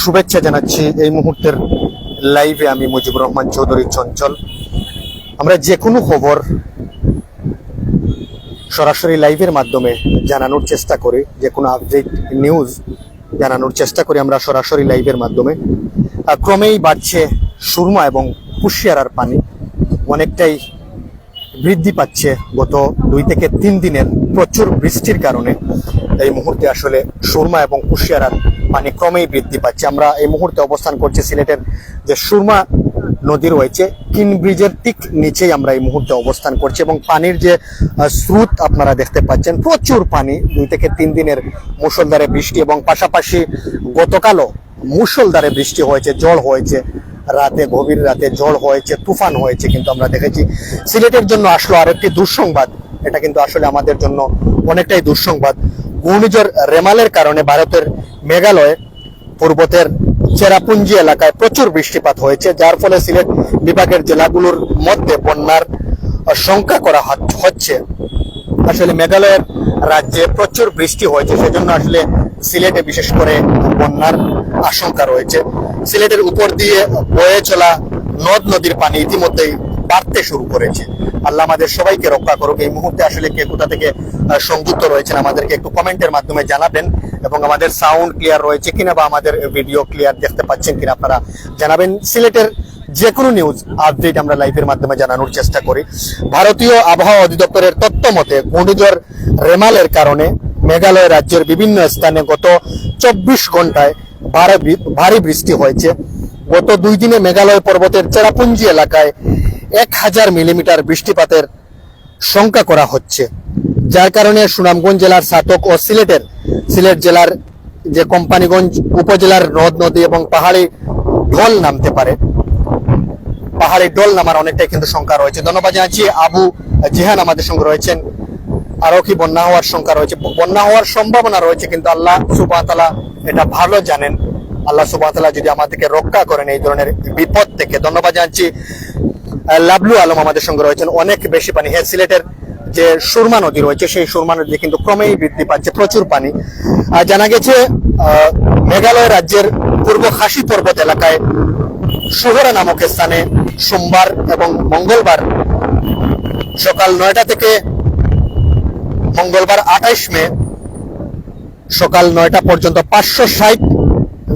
শুভেচ্ছা জানাচ্ছি এই মুহূর্তের লাইভে আমি মুজিবুর রহমান চৌধুরী চঞ্চল। আমরা যে কোনো খবর সরাসরি লাইভের মাধ্যমে জানানোর চেষ্টা করি, যে কোনো আপডেট নিউজ জানানোর চেষ্টা করি আমরা সরাসরি লাইভের মাধ্যমে। ক্রমেই বাড়ছে সুরমা এবং কুশিয়ারার পানি। অনেকটাই বৃদ্ধি পাচ্ছে গত দুই থেকে তিন দিনের প্রচুর বৃষ্টির কারণে। এই মুহূর্তে আসলে সুরমা এবং কুশিয়ারার পানি ক্রমেই বৃদ্ধি পাচ্ছে। আমরা এই মুহূর্তে অবস্থান করছি সিলেটের যে সুরমা নদী রয়েছে, কিন ব্রিজের ঠিক নিচেই আমরা এই মুহূর্তে অবস্থান করছি এবং পানির যে স্রোত আপনারা দেখতে পাচ্ছেন, প্রচুর পানি, দুই থেকে তিন দিনের মুষলধারে বৃষ্টি এবং পাশাপাশি গতকালও মুষলধারে বৃষ্টি হয়েছে জল হয়েছে। রাতে, গভীর রাতে ঝড় হয়েছে, তুফান হয়েছে কিন্তু আমরা দেখেছি সিলেটের জন্য আসলো আরেকটি দুঃসংবাদ। এটা কিন্তু আসলে আমাদের জন্য অনেকটাই দুঃসংবাদ। ঘূর্ণিঝড় রেমালের কারণে ভারতের মেঘালয়ে পূর্বতের চেরাপুঞ্জি এলাকায় প্রচুর বৃষ্টিপাত হয়েছে, যার ফলে সিলেট বিভাগের জেলাগুলোর মধ্যে বন্যার শঙ্কা করা হচ- হচ্ছে। আসলে মেঘালয়ের রাজ্যে প্রচুর বৃষ্টি হয়েছে, সেজন্য আসলে সিলেটে বিশেষ করে বন্যার আশঙ্কা রয়েছে। সিলেটের উপর দিয়ে বয়ে চলা নদ নদীর পানি ইতিমধ্যেই বাড়তে শুরু করেছে। আল্লাহ আমাদের সবাইকে রক্ষা করুক। এই মুহূর্তে আসলে কে কোথা থেকে সংযুক্ত রয়েছেন আমাদেরকে একটু কমেন্টের মাধ্যমে জানাবেন এবং আমাদের সাউন্ড ক্লিয়ার রয়েছে কিনা বা আমাদের ভিডিও ক্লিয়ার দেখতে পাচ্ছেন কিনা আপনারা জানাবেন। সিলেটের যে কোনো নিউজ আপডেট আমরা লাইভের মাধ্যমে জানানোর চেষ্টা করি। ভারতীয় আবহাওয়া অধিদপ্তরের তথ্য মতে, ঘূর্ণিঝড় রেমালের কারণে মেঘালয় রাজ্যের বিভিন্ন স্থানে গত চব্বিশ ঘন্টায় ভারী ভারী বৃষ্টি হয়েছে। গত দুই দিনে মেঘালয় পর্বতের চেরাপুঞ্জি এলাকায় এক হাজার মিলিমিটার বৃষ্টিপাতের শঙ্কা করা হচ্ছে। যার কারণে সুনামগঞ্জ জেলার সাতক ও সিলেটের সিলেট জেলার যে কোম্পানিগঞ্জ উপজেলার নদ নদী এবং পাহাড়ি ঢল নামতে পারে। পাহাড়ি ডোল নামার অনেকটাই কিন্তু শঙ্কা রয়েছে। ধন্যবাদ জানাচ্ছি আবু জিহান আমাদের সঙ্গে রয়েছেন। আরও কি বন্যা হওয়ার শঙ্কা রয়েছে। বন্যা হওয়ার সম্ভাবনা রয়েছে, কিন্তু আল্লাহ সুবাহতালা এটা ভালো জানেন। আল্লাহ সুবাহতালা যদি আমাদেরকে রক্ষা করেন এই ধরনের বিপদ থেকে। ধন্যবাদ জানছি লাবলু আলম আমাদের সঙ্গে রয়েছেন। অনেক বেশি পানি হ্যাঁ সিলেটের যে সুরমা নদী রয়েছে, সেই সুরমা নদী কিন্তু ক্রমেই বৃদ্ধি পাচ্ছে, প্রচুর পানি। আর জানা গেছে মেঘালয় রাজ্যের পূর্ব খাসি পর্বত এলাকায় শোহরা নামক স্থানে সোমবার এবং মঙ্গলবার সকাল নয়টা থেকে মঙ্গলবার আঠাইশ মে সকাল নয়টা পর্যন্ত পাঁচশো ষাট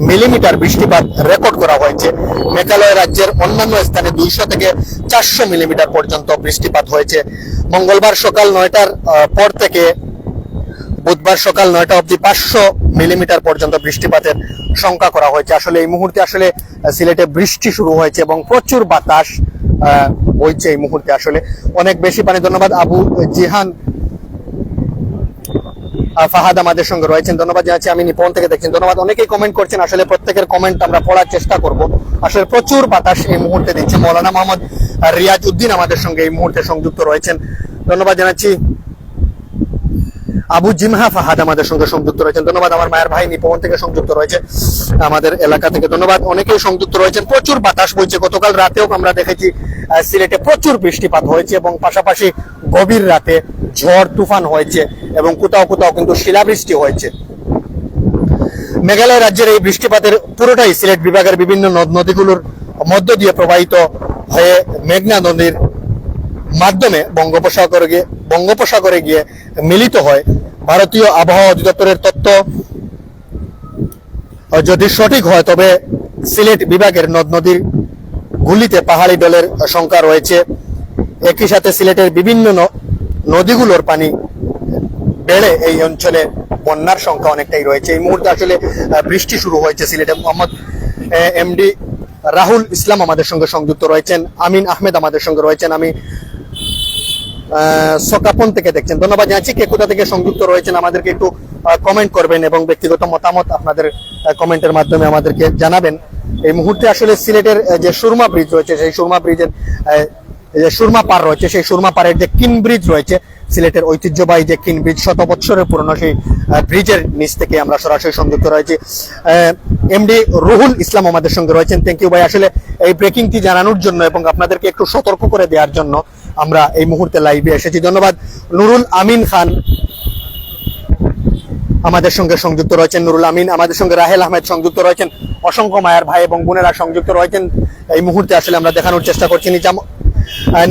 মিলিমিটার বৃষ্টিপাত রেকর্ড করা হয়েছে। মেঘালয় রাজ্যের অন্যান্য স্থানে দুইশো থেকে চারশো মিলিমিটার পর্যন্ত বৃষ্টিপাত হয়েছে। মঙ্গলবার সকাল নয়টার পর থেকে বুধবার সকাল নয়টা অবধি পাঁচশো মিলিমিটার পর্যন্ত বৃষ্টিপাতের শঙ্কা করা হয়েছে। আসলে এই মুহূর্তে আসলে সিলেটে বৃষ্টি শুরু হয়েছে এবং প্রচুর বাতাস বইছে এই মুহূর্তে আসলে। অনেক বেশি পানি। ধন্যবাদ আবু জিহান ফাহাদ আমাদের সঙ্গে রয়েছেন। ধন্যবাদ জানাচ্ছি। আমি নিপন থেকে দেখছেন। ধন্যবাদ। অনেকেই কমেন্ট করছেন, আসলে প্রত্যেকের কমেন্ট আমরা পড়ার চেষ্টা করব। আসলে প্রচুর বাতাস এই মুহূর্তে দিচ্ছে। মৌলানা মোহাম্মদ রিয়াজ উদ্দিন আমাদের সঙ্গে এই মুহূর্তে সংযুক্ত রয়েছেন। ধন্যবাদ জানাচ্ছি। আবু জিমহা ফাহাদ আমাদের সঙ্গে সংযুক্ত রয়েছেন। ধন্যবাদ, আমার মায়ের ভাই নিপন থেকে সংযুক্ত রয়েছে আমাদের এলাকা থেকে। ধন্যবাদ, অনেকেই সংযুক্ত রয়েছেন। প্রচুর বাতাস বইছে। গতকাল রাতেও আমরা দেখেছি সিলেটে প্রচুর বৃষ্টিপাত হয়েছে এবং পাশাপাশি গভীর রাতে ঝড়, তুফান হয়েছে এবং কোথাও কোথাও কিন্তু শিলাবৃষ্টি হয়েছে। মেঘালয় রাজ্যের এই বৃষ্টিপাতের পুরোটাই সিলেট বিভাগের বিভিন্ন নদ নদীগুলোর মধ্য দিয়ে প্রবাহিত হয়ে মেঘনা নদীর মাধ্যমে বঙ্গোপসাগরে বঙ্গোপসাগরে গিয়ে মিলিত হয়। ভারতীয় আবহাওয়া অধিদপ্তরের তথ্য, যদি সঠিক হয়, তবে সিলেট বিভাগের নদ নদীর গুলিতে পাহাড়ি ডলের সংখ্যা রয়েছে। একই সাথে সিলেটের বিভিন্ন নদীগুলোর পানি বেড়ে এই অঞ্চলে বন্যার সংখ্যা অনেকটাই রয়েছে। এই মুহূর্তে আসলে বৃষ্টি শুরু হয়েছে সিলেটে। মোহাম্মদ এমডি রাহুল ইসলাম আমাদের সঙ্গে সংযুক্ত রয়েছেন। আমিন আহমেদ আমাদের সঙ্গে রয়েছেন। আমি সকাপন থেকে দেখছেন। ধন্যবাদ জানাচ্ছি কে কোথা থেকে সংযুক্ত রয়েছেন। আমাদেরকে একটু কমেন্ট করবেন এবং ব্যক্তিগত মতামত আপনাদের কমেন্টের মাধ্যমে আমাদেরকে জানাবেন। এই মুহূর্তে আসলে সিলেটের যে সুরমা ব্রিজ রয়েছে, সেই সুরমা ব্রিজের যে সুরমা পার রয়েছে, সেই সুরমা পারের যে কিন ব্রিজ রয়েছে, সিলেটের ঐতিহ্যবাহী যে কিন ব্রিজ শত বছরের পুরনো সেই ব্রিজের নিচ থেকে আমরা সরাসরি সংযুক্ত রয়েছি। এমডি রুহুল ইসলাম আমাদের সঙ্গে রয়েছেন। থ্যাংক ইউ ভাই। আসলে এই ব্রেকিংটি জানানোর জন্য এবং আপনাদেরকে একটু সতর্ক করে দেওয়ার জন্য আমরা এই মুহূর্তে লাইভে এসেছি। ধন্যবাদ। নুরুল আমিন খান আমাদের সঙ্গে সংযুক্ত রয়েছেন। নুরুল আমিন, আমাদের সঙ্গে রাহেল আহমেদ সংযুক্ত রয়েছেন। অসংখ্য মায়ের ভাই এবং বোনেরা সংযুক্ত রয়েছেন। এই মুহূর্তে আসলে আমরা দেখানোর চেষ্টা করছি। নিজাম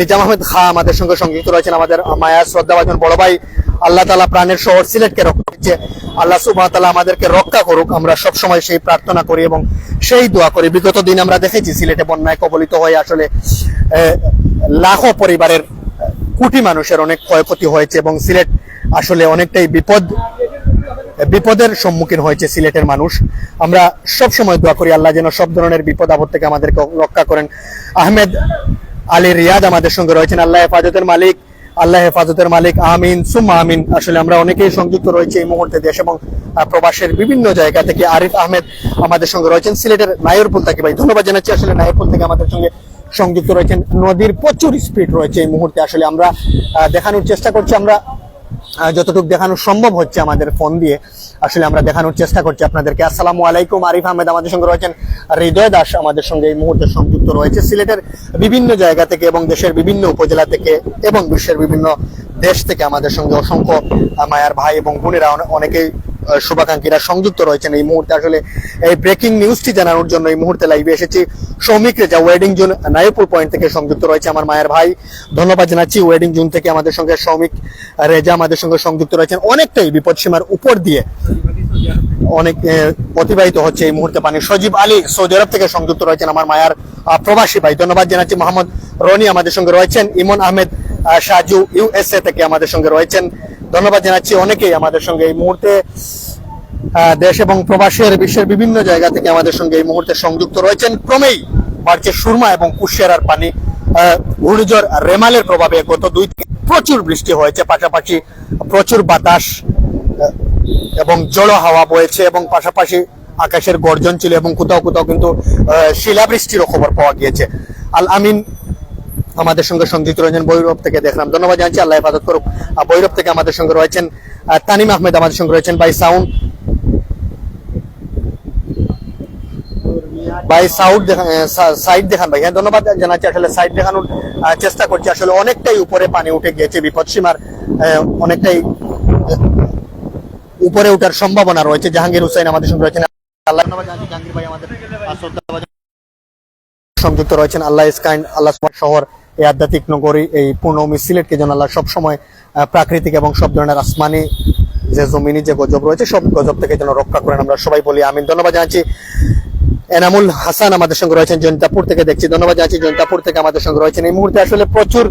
নিজাম আহমেদ খা আমাদের সঙ্গে সংযুক্ত রয়েছেন, আমাদের মায়া শ্রদ্ধাভাজন বড় ভাই। আল্লাহ তালা প্রাণের শহর সিলেটকে রক্ষা করছে আল্লাহ সুবাহ তালা আমাদেরকে রক্ষা করুক। আমরা সব সময় সেই প্রার্থনা করি এবং সেই দোয়া করি। বিগত দিন আমরা দেখেছি সিলেটে বন্যায় কবলিত হয়ে আসলে লাখো পরিবারের কোটি মানুষের অনেক ক্ষয়ক্ষতি হয়েছে এবং সিলেট আসলে অনেকটাই বিপদ, বিপদের সম্মুখীন হয়েছে সিলেটের মানুষ। আমরা সব সময় দোয়া করি, আল্লাহ যেন সব ধরনের বিপদ আপদ থেকে আমাদেরকে রক্ষা করেন। আহমেদ আলী রিয়াদ আমাদের সঙ্গে রয়েছেন। আল্লাহ হেফাজতের মালিক, আল্লাহ হেফাজতের মালিক, আমিন, সুম্মা আমিন। আসলে আমরা অনেকেই সংযুক্ত রয়েছে এই মুহূর্তে দেশ এবং প্রবাসের বিভিন্ন জায়গা থেকে আরিফ আহমেদ আমাদের সঙ্গে রয়েছেন। সিলেটের নায়রপুল থেকে। ভাই, ধন্যবাদ জানাচ্ছি। আসলে নায়রপুল থেকে আমাদের সঙ্গে সংযুক্ত রয়েছেন, নদীর প্রচুর স্পিড রয়েছে এই মুহূর্তে। আসলে আমরা দেখানোর চেষ্টা করছি, আমরা যতটুকু দেখানো সম্ভব হচ্ছে আমাদের ফোন দিয়ে। আসলে আমরা দেখানোর চেষ্টা করছি আপনাদেরকে। আসসালামু আলাইকুম, আরিফ আহমেদ আমাদের সঙ্গে রয়েছেন। হৃদয় দাস আমাদের সঙ্গে এই মুহূর্তে সংযুক্ত রয়েছে। সিলেটের বিভিন্ন জায়গা থেকে এবং দেশের বিভিন্ন উপজেলা থেকে এবং বিশ্বের বিভিন্ন দেশ থেকে আমাদের সঙ্গে অসংখ্য মায়ার ভাই এবং বোনেরা অনেকেই শুভাকাঙ্ক্ষীরা সংযুক্ত রয়েছেন এই মুহূর্তে। আসলে এই ব্রেকিং নিউজটি জানানোর জন্য এই মুহূর্তে লাইভে এসেছি। Soumik Reza wedding zone Naypur point থেকে সংযুক্ত রয়েছে আমার মায়ের ভাই। ধন্যবাদ জানাচ্ছি ওয়েডিং জোন থেকে আমাদের সঙ্গে সৌমিক রেজা আমাদের সঙ্গে সংযুক্ত রয়েছেন। অনেকটাই বিপদসীমার উপর দিয়ে অনেক অতিবাহিত হচ্ছে এই মুহূর্তে পানি। সজীব আলী সৌদি আরব থেকে সংযুক্ত রয়েছেন আমার মায়ার প্রবাসী ভাই। ধন্যবাদ জানাচ্ছি মোহাম্মদ রনি আমাদের সঙ্গে রয়েছেন। ইমন আহমেদ আহ, সাজু ইউএসএ থেকে আমাদের সঙ্গে রয়েছেন। ধন্যবাদ জানাচ্ছি অনেকেই আমাদের সঙ্গে এই মুহূর্তে দেশ এবং প্রবাসের বিশ্বের বিভিন্ন জায়গা থেকে আমাদের সঙ্গে এই মুহূর্তে সংযুক্ত রয়েছেন। ক্রমেই বাড়ছে সুরমা এবং কুশিয়ারার পানি। ঘূর্ণিঝড় রেমালের প্রভাবে গত দুই প্রচুর বৃষ্টি হয়েছে, পাশাপাশি প্রচুর বাতাস এবং জড়ো হাওয়া বয়েছে এবং পাশাপাশি আকাশের গর্জন ছিল এবং কোথাও কোথাও কিন্তু শিলাবৃষ্টিরও খবর পাওয়া গিয়েছে। আল আমিন আমাদের সঙ্গে সংযুক্ত রয়েছেন বৈরব থেকে দেখলাম। ধন্যবাদ জানাচ্ছি, আল্লাহ হেফাজত করুক। আর বৈরব থেকে আমাদের সঙ্গে রয়েছেন তানিম আহমেদ আমাদের সঙ্গে রয়েছেন, বাই সাউন্ড। ভাই দেখান সাইড দেখান ভাই। হ্যাঁ ধন্যবাদ জানাচ্ছি, আসলে সাইড দেখানোর চেষ্টা করছি। আসলে অনেকটাই উপরে পানি উঠে গিয়েছে, বিপদসীমার অনেকটাই উপরে ওঠার সম্ভাবনা রয়েছে। জাহাঙ্গীর হুসাইন আমাদের সঙ্গে রয়েছেন। আল্লাহ জাহাঙ্গীর ভাই আমাদের সংযুক্ত রয়েছেন। আল্লাহ ইসকাইন আল্লাহ শহর এই আধ্যাত্মিক নগরী, এই পূর্ণমি সিলেটকে যেন আল্লাহ সবসময় প্রাকৃতিক এবং সব ধরনের আসমানি যে জমিনি, যে গজব রয়েছে, সব গজব থেকে যেন রক্ষা করেন আমরা সবাই বলি আমিন। ধন্যবাদ জানাচ্ছি এনামুল হাসান আমাদের সঙ্গে রয়েছেন, জয়ন্তাপুর থেকে দেখছি। ধন্যবাদ জানাচ্ছি জয়ন্তাপুর থেকে আমাদের সঙ্গে রয়েছেন। এই মুহূর্তে আসলে প্রচুর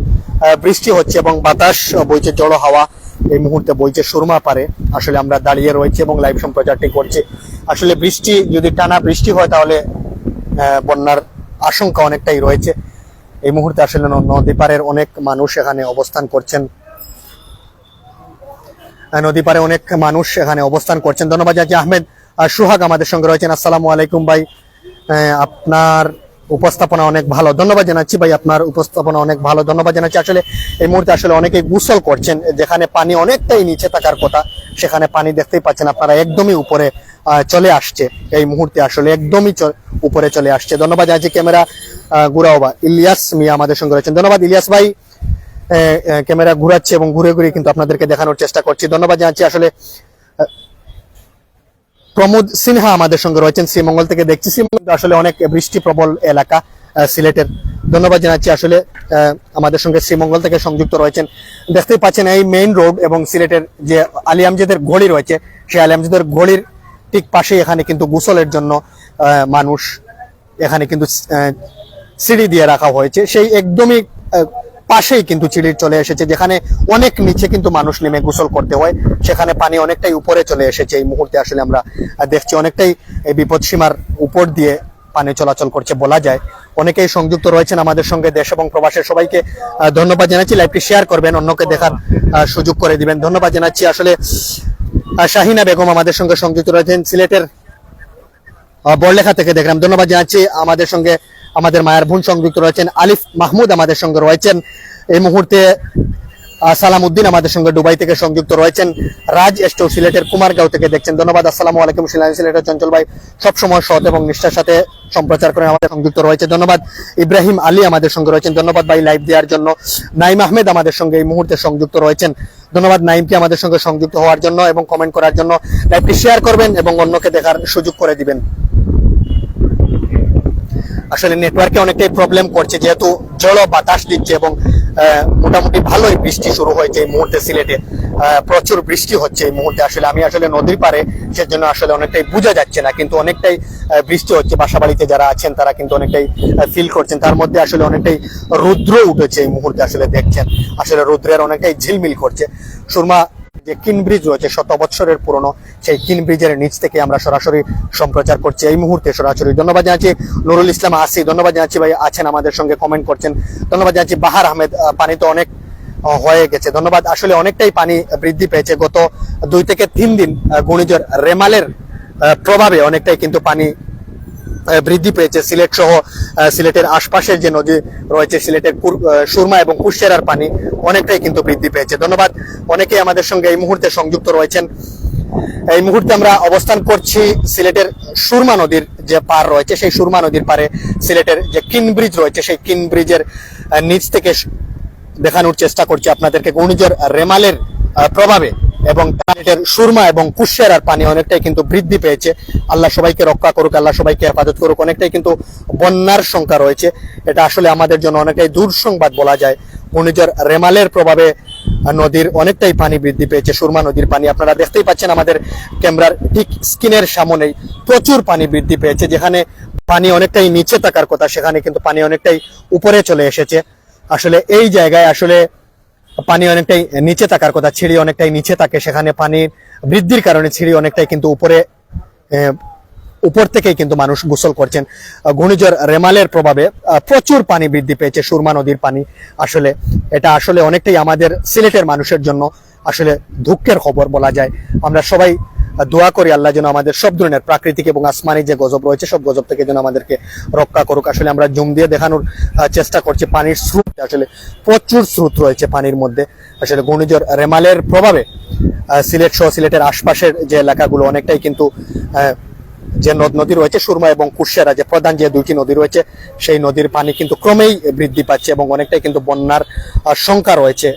বৃষ্টি হচ্ছে এবং বাতাস বইছে জড়ো হাওয়া এই মুহূর্তে বইছে, সুরমা পারে। আসলে আমরা দাঁড়িয়ে রয়েছি এবং লাইভ সম্প্রচারটি করছি। আসলে বৃষ্টি, যদি টানা বৃষ্টি হয় তাহলে বন্যার আশঙ্কা অনেকটাই রয়েছে। এই মুহূর্তে আসলে নদী পাড়ের অনেক মানুষ এখানে অবস্থান করছেন। নদী পাড়ে অনেক মানুষ এখানে অবস্থান করছেন। ধন্যবাদ জানাচ্ছি আহমেদ। আহ, সুহাগ আমাদের সঙ্গে রয়েছেন। আসসালামু আলাইকুম ভাই। আপনার উপস্থাপনা অনেক ভালো। ধন্যবাদ জানাচ্ছি ভাই আপনার উপস্থাপনা অনেক ভালো। ধন্যবাদ জানাচ্ছি। আসলে এই মুহূর্তে আসলে অনেকেই গুসল করছেন। যেখানে পানি অনেকটাই নিচে থাকার কথা সেখানে পানি দেখতেই পাচ্ছেন। আপনারা একদমই উপরে চলে আসছে। এই মুহূর্তে আসলে একদমই উপরে চলে আসছে। ধন্যবাদ জানাচ্ছি ক্যামেরা গুড়াওবা ইলিয়াস মিয়া আমাদের সঙ্গে রয়েছেন। ধন্যবাদ, ইলিয়াস ভাই। ক্যামেরা ঘুরাচ্ছে এবং ঘুরে ঘুরে কিন্তু আপনাদেরকে দেখানোর চেষ্টা করছি। ধন্যবাদ জানাচ্ছি আসলে প্রমোদ সিনহা আমাদের সঙ্গে রয়েছেন। শ্রীমঙ্গল থেকে দেখছি। শ্রীমঙ্গল আসলে অনেক বৃষ্টি প্রবল এলাকা সিলেটের। ধন্যবাদ জানাচ্ছি আসলে আমাদের সঙ্গে শ্রীমঙ্গল থেকে সংযুক্ত রয়েছেন। দেখতেই পাচ্ছেন এই মেইন রোড এবং সিলেটের যে আলী আমজেদের ঘড়ি রয়েছে, সেই আলী আমজেদের ঘড়ির ঠিক পাশেই এখানে কিন্তু গোসলের জন্য মানুষ এখানে কিন্তু সিঁড়ি দিয়ে রাখা হয়েছে। সেই একদমই পাশেই কিন্তু চিড়ি চলে এসেছে, যেখানে অনেক নিচে কিন্তু মানুষ নেমে গোসল করতে হয়। সেখানে পানি অনেকটাই উপরে চলে এসেছে। এই মুহূর্তে আসলে আমরা দেখছি অনেকটাই এই বিপদসীমার উপর দিয়ে পানি চলাচল করছে বলা যায়। অনেকেই সংযুক্ত রয়েছেন আমাদের সঙ্গে দেশ এবং প্রবাসের সবাইকে ধন্যবাদ জানাচ্ছি। লাইভটি শেয়ার করবেন, অন্যকে দেখার সুযোগ করে দিবেন। ধন্যবাদ জানাচ্ছি। আসলে শাহিনা বেগম আমাদের সঙ্গে সংযুক্ত রয়েছেন সিলেটের বড়লেখা থেকে। দেখলাম, ধন্যবাদ জানাচ্ছি। আমাদের সঙ্গে আমাদের মায়ের বোন সংযুক্ত রয়েছেন আলিফ মাহমুদ আমাদের সঙ্গে রয়েছেন। এই মুহূর্তে সালামউদ্দিন আমাদের সঙ্গে দুবাই থেকে সংযুক্ত রয়েছেন রাজ স্টোর সিলেটের কুমারগাঁও থেকে দেখছেন। ধন্যবাদ, আসসালামু আলাইকুম, সিলেট সিলেটের চঞ্চল ভাই। সবসময় সৎ এবং নিষ্ঠার সাথে সম্প্রচার করে আমাদের সংযুক্ত রয়েছে। ধন্যবাদ, ইব্রাহিম আলী আমাদের সঙ্গে রয়েছেন। ধন্যবাদ ভাই লাইভ দেওয়ার জন্য। নাইম আহমেদ আমাদের সঙ্গে এই মুহূর্তে সংযুক্ত রয়েছেন। ধন্যবাদ, নাইমকে আমাদের সঙ্গে সংযুক্ত হওয়ার জন্য এবং কমেন্ট করার জন্য। লাইভটি শেয়ার করবেন এবং অন্যকে দেখার সুযোগ করে দিবেন। আসলে নেটওয়ার্কে অনেকটাই প্রবলেম করছে, যেহেতু জল বাতাস দিচ্ছে এবং মোটামুটি ভালোই বৃষ্টি শুরু হয়েছে এই মুহূর্তে সিলেটে। প্রচুর বৃষ্টি হচ্ছে এই মুহূর্তে। আসলে আমি আসলে নদীর পারে সেজন্য আসলে অনেকটাই বোঝা যাচ্ছে না, কিন্তু অনেকটাই বৃষ্টি হচ্ছে। বাসা বাড়িতে যারা আছেন, তারা কিন্তু অনেকটাই ফিল করছেন। তার মধ্যে আসলে অনেকটাই রুদ্র উঠেছে এই মুহূর্তে আসলে দেখছেন। আসলে রুদ্রের অনেকটাই ঝিলমিল করছে। সুরমা যে কিন ব্রিজ রয়েছে, শত বৎসরের পুরনো সেই কিন ব্রিজের নিচ থেকে আমরা সরাসরি সম্প্রচার করছি। এই মুহূর্তে সরাসরি ধন্যবাদ জানাচ্ছি নুরুল ইসলাম আসি, ধন্যবাদ জানাচ্ছি ভাই আছেন আমাদের সঙ্গে কমেন্ট করছেন। ধন্যবাদ জানাচ্ছি বাহার আহমেদ পানি তো অনেক হয়ে গেছে। ধন্যবাদ, আসলে অনেকটাই পানি বৃদ্ধি পেয়েছে। গত দুই থেকে তিন দিন ঘূর্ণিঝড় রেমালের প্রভাবে অনেকটাই কিন্তু পানি বৃদ্ধি পেয়েছে। সিলেট সহ সিলেটের আশপাশের যে নদী রয়েছে, সিলেটের সুরমা এবং কুশেরার পানি অনেকটাই কিন্তু বৃদ্ধি পেয়েছে। ধন্যবাদ। অনেকেই আমাদের সঙ্গে এই মুহূর্তে সংযুক্ত রয়েছেন। এই মুহূর্তে আমরা অবস্থান করছি সিলেটের সুরমা নদীর যে পার রয়েছে, সেই সুরমা নদীর পারে সিলেটের যে কিন ব্রিজ রয়েছে, সেই কিন ব্রিজের নিচ থেকে দেখানোর চেষ্টা করছি আপনাদেরকে। ঘূর্ণিঝড় রেমালের প্রভাবে এবং সিলেটের সুরমা এবং কুশিয়ারার পানি অনেকটাই কিন্তু বৃদ্ধি পেয়েছে। আল্লাহ সবাইকে রক্ষা করুক, আল্লাহ সবাইকে হেফাজত করুক। অনেকটাই কিন্তু বন্যার সংখ্যা রয়েছে। এটা আসলে আমাদের জন্য অনেকটাই দুঃসংবাদ বলা যায়। ঘূর্ণিঝড় রেমালের প্রভাবে নদীর অনেকটাই পানি বৃদ্ধি পেয়েছে, সুরমা নদীর পানি। আপনারা দেখতেই পাচ্ছেন আমাদের ক্যামেরার ঠিক স্ক্রিনের সামনেই প্রচুর পানি বৃদ্ধি পেয়েছে, যেখানে পানি অনেকটাই নিচে থাকার কথা, সেখানে কিন্তু পানি অনেকটাই উপরে চলে এসেছে। আসলে এই জায়গায় আসলে পানি অনেকটাই নিচে থাকার কথা, ছিঁড়ি অনেকটাই নিচে থাকে, সেখানে পানির বৃদ্ধির কারণে ছিঁড়ি অনেকটাই কিন্তু উপরে উপর থেকেই কিন্তু মানুষ গোসল করছেন। ঘূর্ণিঝড় রেমালের প্রভাবে প্রচুর পানি বৃদ্ধি পেয়েছে, সুরমা নদীর পানি। আসলে এটা আসলে অনেকটাই আমাদের সিলেটের মানুষের জন্য আসলে দুঃখের খবর বলা যায়। আমরা সবাই দোয়া করি আল্লাহ যেন আমাদের সব ধরনের প্রাকৃতিক এবং আসমানি যে গজব রয়েছে, সব গজব থেকে যেন আমাদেরকে রক্ষা করুক। আসলে আমরা জুম দিয়ে দেখানোর চেষ্টা করছি পানির স্রোত। আসলে প্রচুর স্রোত রয়েছে পানির মধ্যে। আসলে ঘূর্ণিঝড় রেমালের প্রভাবে সিলেট সহ সিলেটের আশপাশের যে এলাকাগুলো অনেকটাই কিন্তু যে নদ নদী রয়েছে, সুরমা এবং কুশিয়ারা যে প্রধান যে দুইটি নদী রয়েছে, সেই নদীর পানি কিন্তু ক্রমেই বৃদ্ধি পাচ্ছে এবং অনেকটাই কিন্তু বন্যার সংখ্যা রয়েছে।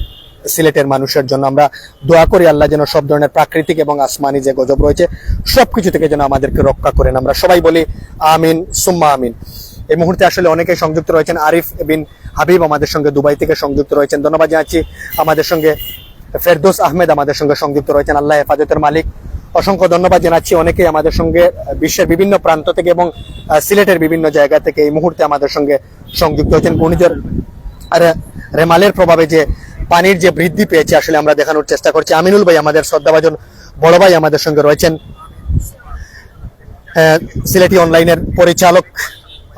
সিলেটের মানুষের জন্য আমরা দোয়া করি, আল্লাহ যেন সব ধরনের প্রাকৃতিক এবং আসমানি যে গজব রয়েছে, সবকিছু থেকে যেন আমাদেরকে রক্ষা করেন। আমরা সবাই বলি আমিন, সুম্মা আমিন। এই মুহূর্তে আসলে অনেকেই সংযুক্ত রয়েছেন। আরিফ বিন হাবিব আমাদের সঙ্গে দুবাই থেকে সংযুক্ত রয়েছেন। ধন্যবাদ জানাচ্ছি। আমাদের সঙ্গে ফেরদৌস আহমেদ আমাদের সঙ্গে সংযুক্ত রয়েছেন। আল্লাহ হেফাজতের মালিক। অসংখ্য ধন্যবাদ জানাচ্ছি অনেকেই আমাদের সঙ্গে বিশ্বের বিভিন্ন প্রান্ত থেকে এবং সিলেটের বিভিন্ন জায়গা থেকে এই মুহূর্তে আমাদের সঙ্গে সংযুক্ত হয়েছেন। আর, রেমালের প্রভাবে যে পানির যে বৃদ্ধি পেয়েছে, আসলে আমরা দেখানোর চেষ্টা করছি। আমিনুল ভাই, আমাদের শ্রদ্ধাভাজন বড় ভাই আমাদের সঙ্গে রয়েছেন। সিলেটি অনলাইনের পরিচালক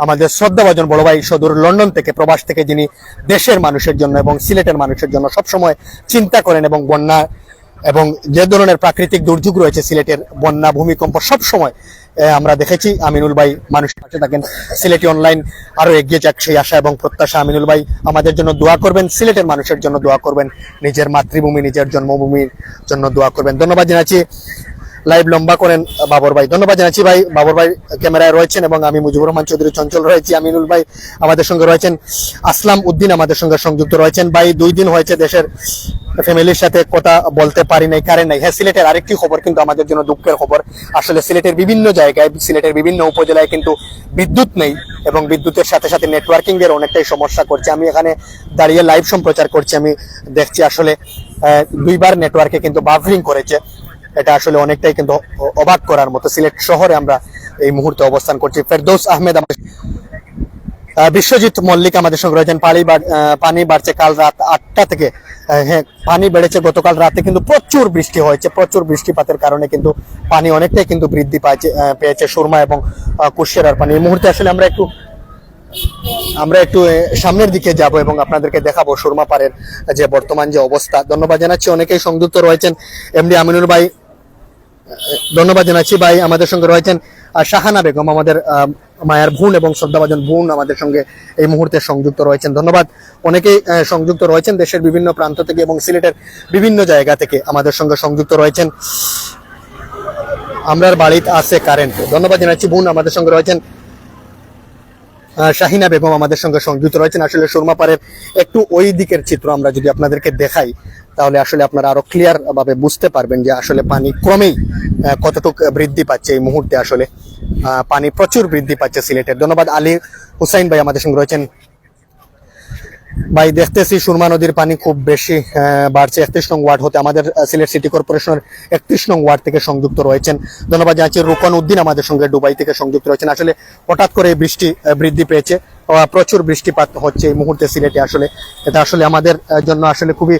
আমাদের শ্রদ্ধাভাজন বড় ভাই সদূর লন্ডন থেকে, প্রবাস থেকে যিনি দেশের মানুষের জন্য এবং সিলেটের মানুষের জন্য সবসময় চিন্তা করেন এবং বন্যা এবং যে ধরনের প্রাকৃতিক দুর্যোগ রয়েছে সিলেটের বন্যা, ভূমিকম্প, সব সময় আমরা দেখেছি। আমিনুল ভাই মানুষ পাশে থাকেন। সিলেটি অনলাইন আরও এগিয়ে যাক সেই আশা এবং প্রত্যাশা। আমিনুল ভাই, আমাদের জন্য দোয়া করবেন, সিলেটের মানুষের জন্য দোয়া করবেন। নিজের মাতৃভূমি, নিজের জন্মভূমির জন্য দোয়া করবেন। ধন্যবাদ জানাচ্ছি। লাইভ লম্বা করেন বাবর ভাই। ধন্যবাদ জানাচ্ছি ভাই। বাবর ভাই ক্যামেরায় রয়েছেন এবং আমি মুজিবুর রহমান চৌধুরী চঞ্চল রয়েছি। আমিনুল ভাই আমাদের সঙ্গে রয়েছেন। আসলাম উদ্দিন আমাদের সঙ্গে সংযুক্ত রয়েছেন। ভাই, দুই দিন হয়েছে দেশের ফ্যামিলির সাথে কথা বলতে পারি নাই কারেন্ট নাই। হ্যাঁ সিলেটের আরেকটি খবর কিন্তু আমাদের জন্য দুঃখের খবর। আসলে সিলেটের বিভিন্ন জায়গায়, সিলেটের বিভিন্ন উপজেলায় কিন্তু বিদ্যুৎ নেই এবং বিদ্যুতের সাথে সাথে নেটওয়ার্কিং এর অনেকটাই সমস্যা করছে। আমি এখানে দাঁড়িয়ে লাইভ সম্প্রচার করছি। আমি দেখছি আসলে দুইবার নেটওয়ার্কে কিন্তু বাফরিং করেছে। এটা আসলে অনেকটাই কিন্তু অবাক করার মতো। সিলেট শহরে আমরা এই মুহূর্তে অবস্থান করছি। ফেরদৌস আহমেদ বিশ্বজিৎ মল্লিক আমাদের সঙ্গে রয়েছেন। পানি পানি বাড়ছে কাল রাত আটটা থেকে। হ্যাঁ পানি বেড়েছে গতকাল রাতে কিন্তু প্রচুর বৃষ্টি হয়েছে। প্রচুর বৃষ্টিপাতের কারণে কিন্তু পানি অনেকটাই কিন্তু বৃদ্ধি পাচ্ছে পেয়েছে সুরমা এবং আহ, কুশিয়ারার পানি। এই মুহূর্তে আসলে আমরা একটু আমরা একটু সামনের দিকে যাব এবং আপনাদেরকে দেখাবো সুরমা পাড়ের যে বর্তমান যে অবস্থা। ধন্যবাদ জানাচ্ছি। অনেকেই সংযুক্ত রয়েছেন। এমডি আমিনুল ভাই ধন্যবাদ জানাচ্ছি ভাই আমাদের সঙ্গে রয়েছেন শাহানা বেগম, আমাদের মায়ের বোন এবং শ্রদ্ধাভাজন বোন আমাদের সঙ্গে এই মুহূর্তে সংযুক্ত রয়েছেন। ধন্যবাদ। অনেকেই সংযুক্ত রয়েছেন দেশের বিভিন্ন প্রান্ত থেকে এবং সিলেটের বিভিন্ন জায়গা থেকে আমাদের সঙ্গে সংযুক্ত রয়েছেন। আমরার বাড়িতে আছে কারেন্ট। ধন্যবাদ জানাচ্ছি বোন আমাদের সঙ্গে রয়েছেন শাহিনা বেগম আমাদের সঙ্গে সংযুক্ত রয়েছেন। আসলে সুরমাপাড়ের একটু ওই দিকের চিত্র আমরা যদি আপনাদেরকে দেখাই, তাহলে আসলে আপনারা আরও ক্লিয়ার ভাবে বুঝতে পারবেন যে আসলে পানি ক্রমেই কতটুক বৃদ্ধি পাচ্ছে এই মুহূর্তে আসলে? পানি প্রচুর বৃদ্ধি পাচ্ছে সিলেটের। ধন্যবাদ। আলী হুসাইন ভাই আমাদের সঙ্গে রয়েছেন। ভাই, দেখতেছি সুরমা নদীর পানি খুব বেশি বাড়ছে। একত্রিশ নং ওয়ার্ড হতে আমাদের সিলেট সিটি কর্পোরেশনের একত্রিশ নং ওয়ার্ড থেকে সংযুক্ত রয়েছেন। ধন্যবাদ জানাচ্ছি রুকন উদ্দিন আমাদের সঙ্গে দুবাই থেকে সংযুক্ত রয়েছেন। আসলে হঠাৎ করে বৃষ্টি বৃদ্ধি পেয়েছে। প্রচুর বৃষ্টিপাত হচ্ছে এই মুহূর্তে সিলেটে আসলে। এটা আসলে আমাদের জন্য আসলে খুবই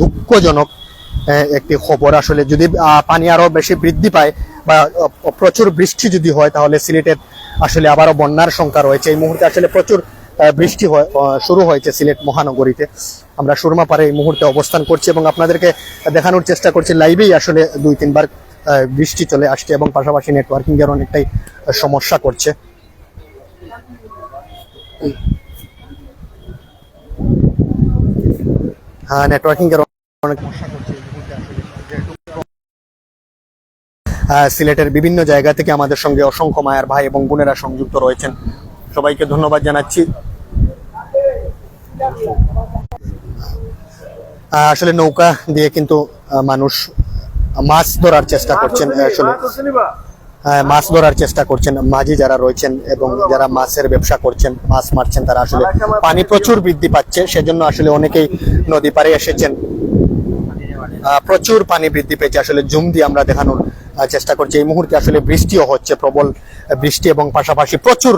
দুঃখজনক। একটি খবর আসলে যদি পানি আরও বেশি বৃদ্ধি পায় বা প্রচুর বৃষ্টি যদি হয় তাহলে সিলেটের আসলে আবারও বন্যার সংখ্যা রয়েছে। এই মুহূর্তে আসলে প্রচুর বৃষ্টি শুরু হয়েছে সিলেট মহানগরীতে। আমরা সুরমা পাড়ে এই মুহূর্তে অবস্থান করছি এবং আপনাদেরকে দেখানোর চেষ্টা করছি, লাইভেই আসলে দুই, তিনবার বৃষ্টি চলে আসছে এবং পাশাপাশি নেটওয়ার্কিং এর অনেকটাই সমস্যা করছে। হ্যাঁ নেটওয়ার্কিং এর অনেক সমস্যা করছে এই মুহূর্তে আসলে যেহেতু আহ, সিলেটের বিভিন্ন জায়গা থেকে আমাদের সঙ্গে অসংখ্য মায়ের ভাই এবং বোনেরা সংযুক্ত রয়েছেন। সবাইকে ধন্যবাদ জানাচ্ছি। আসলে নৌকা দিয়ে কিন্তু মানুষ মাছ ধরার চেষ্টা করছেন আসলে মাছ ধরার চেষ্টা করছেন মাঝি যারা রয়েছেন এবং যারা মাছের ব্যবসা করছেন, মাছ মারছেন, তারা আসলে পানি প্রচুর বৃদ্ধি পাচ্ছে। সেজন্য আসলে অনেকেই নদী পাড়ে এসেছেন। প্রচুর পানি বৃদ্ধি পেয়েছে। আসলে জুম দিয়ে আমরা দেখানোর চেষ্টা করছি। এই মুহূর্তে আসলে বৃষ্টিও হচ্ছে, প্রবল বৃষ্টি এবং পাশাপাশি প্রচুর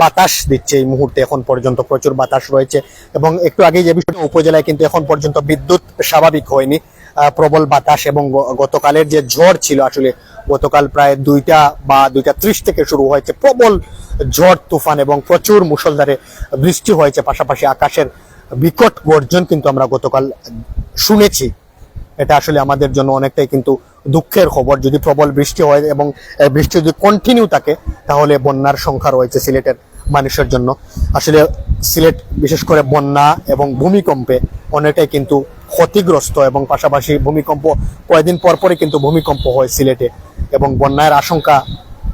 বাতাস দিচ্ছে এই মুহূর্তে এখন পর্যন্ত। প্রচুর বাতাস রয়েছে এবং একটু আগে যে বিষয়টা, উপজেলায় কিন্তু এখন পর্যন্ত বিদ্যুৎ স্বাভাবিক হয়নি। প্রবল বাতাস এবং গতকালের যে ঝড় ছিল, আসলে গতকাল প্রায় দুইটা বা দুইটা ত্রিশ থেকে শুরু হয়েছে প্রবল ঝড়, তুফান এবং প্রচুর মুষলধারে বৃষ্টি হয়েছে। পাশাপাশি আকাশের বিকট গর্জন কিন্তু আমরা গতকাল শুনেছি। এটা আসলে আমাদের জন্য অনেকটাই কিন্তু দুঃখের খবর। যদি প্রবল বৃষ্টি হয় এবং বৃষ্টি যদি কন্টিনিউ থাকে, তাহলে বন্যার সংখ্যা রয়েছে সিলেটের মানুষের জন্য। আসলে সিলেট, বিশেষ করে বন্যা এবং ভূমিকম্পে অনেকটাই কিন্তু ক্ষতিগ্রস্ত এবং পাশাপাশি ভূমিকম্প, কয়েকদিন পর পরই কিন্তু ভূমিকম্প হয় সিলেটে এবং বন্যার আশঙ্কা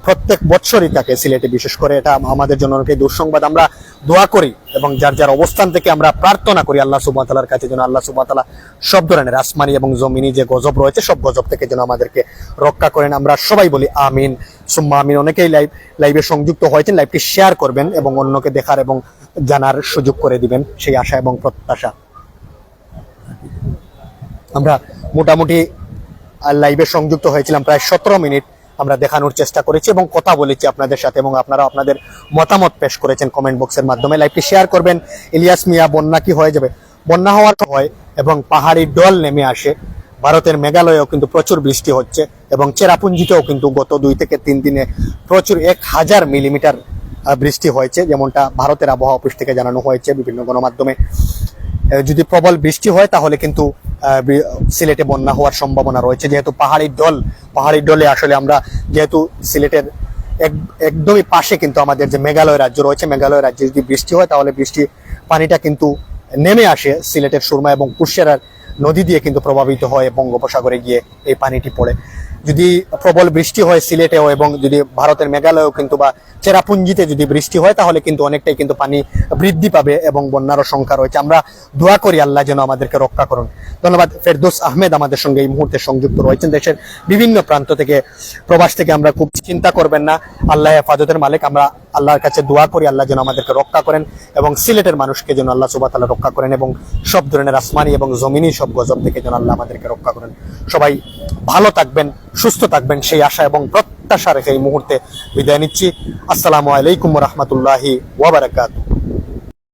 প্রত্যেক বছরই থাকে সিলেটে। বিশেষ করে এটা আমাদের জন্য অনেক দুঃসংবাদ। আমরা দোয়া করি এবং যার যার অবস্থান থেকে আমরা প্রার্থনা করি আল্লাহ সুবাতালার কাছে যেন আল্লাহ সুবাতালা সব ধরনের আসমানি এবং জমিনি যে গজব রয়েছে, সব গজব থেকে যেন আমাদেরকে রক্ষা করেন। আমরা সবাই বলি আমিন। সুম্মা আমিন। অনেকেই লাইভ, লাইভে সংযুক্ত হয়েছেন, লাইভটি শেয়ার করবেন এবং অন্যকে দেখার এবং জানার সুযোগ করে দিবেন সেই আশা এবং প্রত্যাশা। আমরা মোটামুটি লাইভে সংযুক্ত হয়েছিলাম প্রায় সতেরো মিনিট। আমরা দেখানোর চেষ্টা করেছি এবং কথা বলেছি আপনাদের সাথে এবং আপনারা আপনাদের মতামত পেশ করেছেন কমেন্ট বক্সের মাধ্যমে। লাইভটি শেয়ার করবেন। ইলিয়াস মিয়া, বন্যা কি হয়ে যাবে? বন্যা হওয়ার হয় এবং পাহাড়ি ডল নেমে আসে। ভারতের মেঘালয়েও কিন্তু প্রচুর বৃষ্টি হচ্ছে এবং চেরাপুঞ্জিতেও কিন্তু গত দুই থেকে তিন দিনে প্রচুর এক হাজার মিলিমিটার বৃষ্টি হয়েছে। যেমনটা ভারতের আবহাওয়া অফিস থেকে জানানো হয়েছে বিভিন্ন গণমাধ্যমে। যদি প্রবল বৃষ্টি হয়, তাহলে কিন্তু সিলেটে বন্যা হওয়ার সম্ভাবনা রয়েছে। যেহেতু পাহাড়ি ডল পাহাড়ি ডলে আসলে আমরা যেহেতু সিলেটের এক- একদমই পাশে কিন্তু আমাদের যে মেঘালয় রাজ্য রয়েছে, মেঘালয় রাজ্যে যদি বৃষ্টি হয়, তাহলে বৃষ্টি পানিটা কিন্তু নেমে আসে সিলেটের সুরমা এবং কুশিয়ারার নদী দিয়ে কিন্তু প্রভাবিত হয়, বঙ্গোপসাগরে গিয়ে এই পানিটি পড়ে। যদি প্রবল বৃষ্টি হয় সিলেটেও এবং যদি ভারতের মেঘালয়েও কিন্তু বা চেরাপুঞ্জিতে যদি বৃষ্টি হয়, তাহলে কিন্তু অনেকটাই কিন্তু পানি বৃদ্ধি পাবে এবং বন্যারও সংখ্যা রয়েছে। আমরা দোয়া করি আল্লাহ যেন আমাদেরকে রক্ষা করুন। ধন্যবাদ, ফেরদোস আহমেদ আমাদের সঙ্গে এই মুহূর্তে সংযুক্ত রয়েছেন। দেশের বিভিন্ন প্রান্ত থেকে, প্রবাস থেকে আমরা খুব চিন্তা করবেন না। আল্লাহ হেফাজতের মালিক, আমরা আল্লাহর কাছে দোয়া করি, আল্লাহ যেন আমাদেরকে রক্ষা করেন এবং সিলেটের মানুষকে যেন আল্লাহ সুবাহ তাআলা রক্ষা করেন এবং সব ধরনের আসমানি এবং জমিনি সব গজব থেকে যেন আল্লাহ আমাদেরকে রক্ষা করেন। সবাই ভালো থাকবেন, সুস্থ থাকবেন, সেই আশা এবং প্রত্যাশা রেখে এই মুহূর্তে বিদায় নিচ্ছি। আসসালামু আলাইকুম রহমতুল্লাহি ওয়াবারাকাতুহ